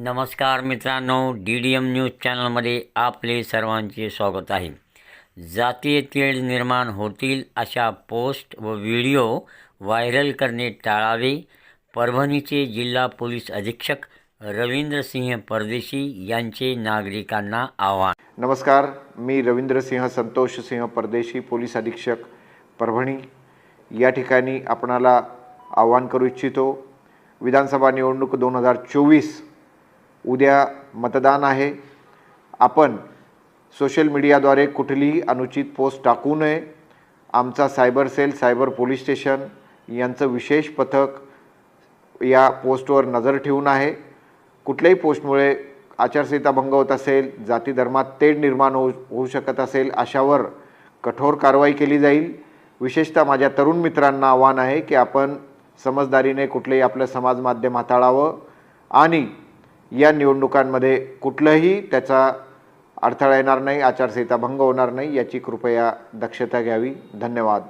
नमस्कार मित्रांनो D D M news चॅनलमध्ये आपले सर्वांचे स्वागत आहे. जातीय तेढ निर्माण होतील अशा पोस्ट व व्हिडिओ व्हायरल करणे टाळावे परभणीचे जिल्हा पोलीस अधीक्षक रवींद्रसिंह परदेशी यांचे नागरिकांना आवाहन. नमस्कार मी रवींद्रसिंह संतोषसिंह परदेशी पोलीस अधीक्षक परभणी. या ठिकाणी आपणाला आवाहन करू इच्छितो विधानसभा निवडणूक दोन हजार चोवीस उद्या मतदान आहे. आपण सोशल मीडियाद्वारे कुठलीही अनुचित पोस्ट टाकू नये. आमचा cyber cell cyber police station यांचं विशेष पथक या पोस्टवर नजर ठेवून आहे. कुठल्याही पोस्टमुळे आचारसंहिता भंग होत असेल जाती धर्मात तेढ निर्माण होऊ होऊ शकत असेल अशावर कठोर कारवाई केली जाईल. विशेषतः माझ्या तरुण मित्रांना आव्हान आहे की आपण समजदारीने कुठलेही आपलं समाज माध्यम हाताळावं आणि या निवडणुकांमध्ये कुठलंही त्याचा अडथळा येणार नाही आचारसंहिता भंग होणार नाही याची कृपया दक्षता घ्यावी. धन्यवाद.